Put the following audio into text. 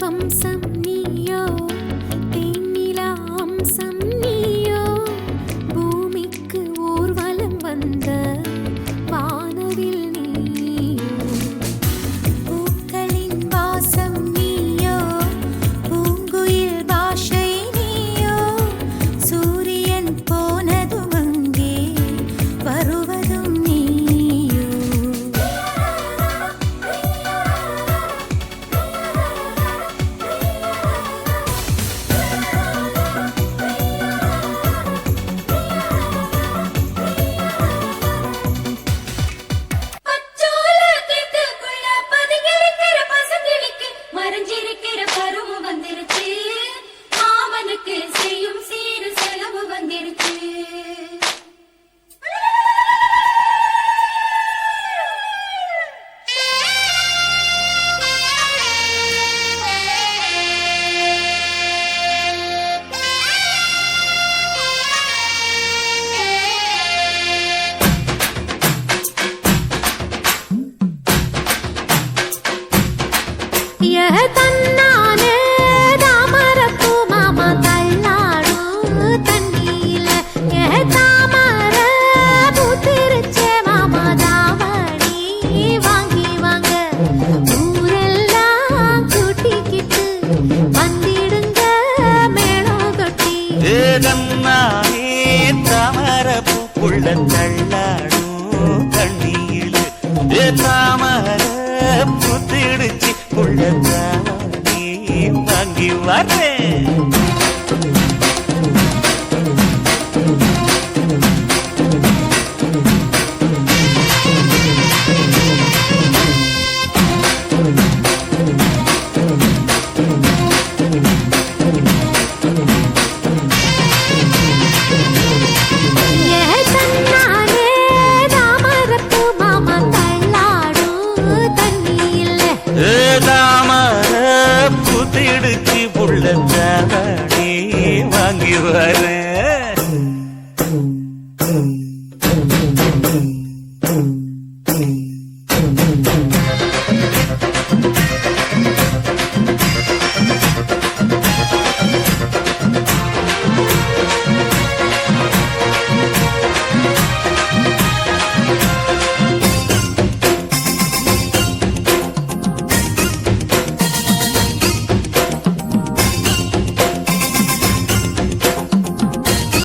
வம்சம் பசுக்கிளிக்கு தன்னானே தாமரப்பூ மாமா தள்ளாடும் தண்ணியில ய தாமர பூத்திருச்சே மாமா தாவணி வாங்கி வாங்க. ஊரெல்லாம் கூட்டிக்கிட்டு வந்திடுங்க மேளம் கொட்டி ஏதன்னானே தாமர ஏ வாங்கி தந்தவனே வாங்கி வரேன்.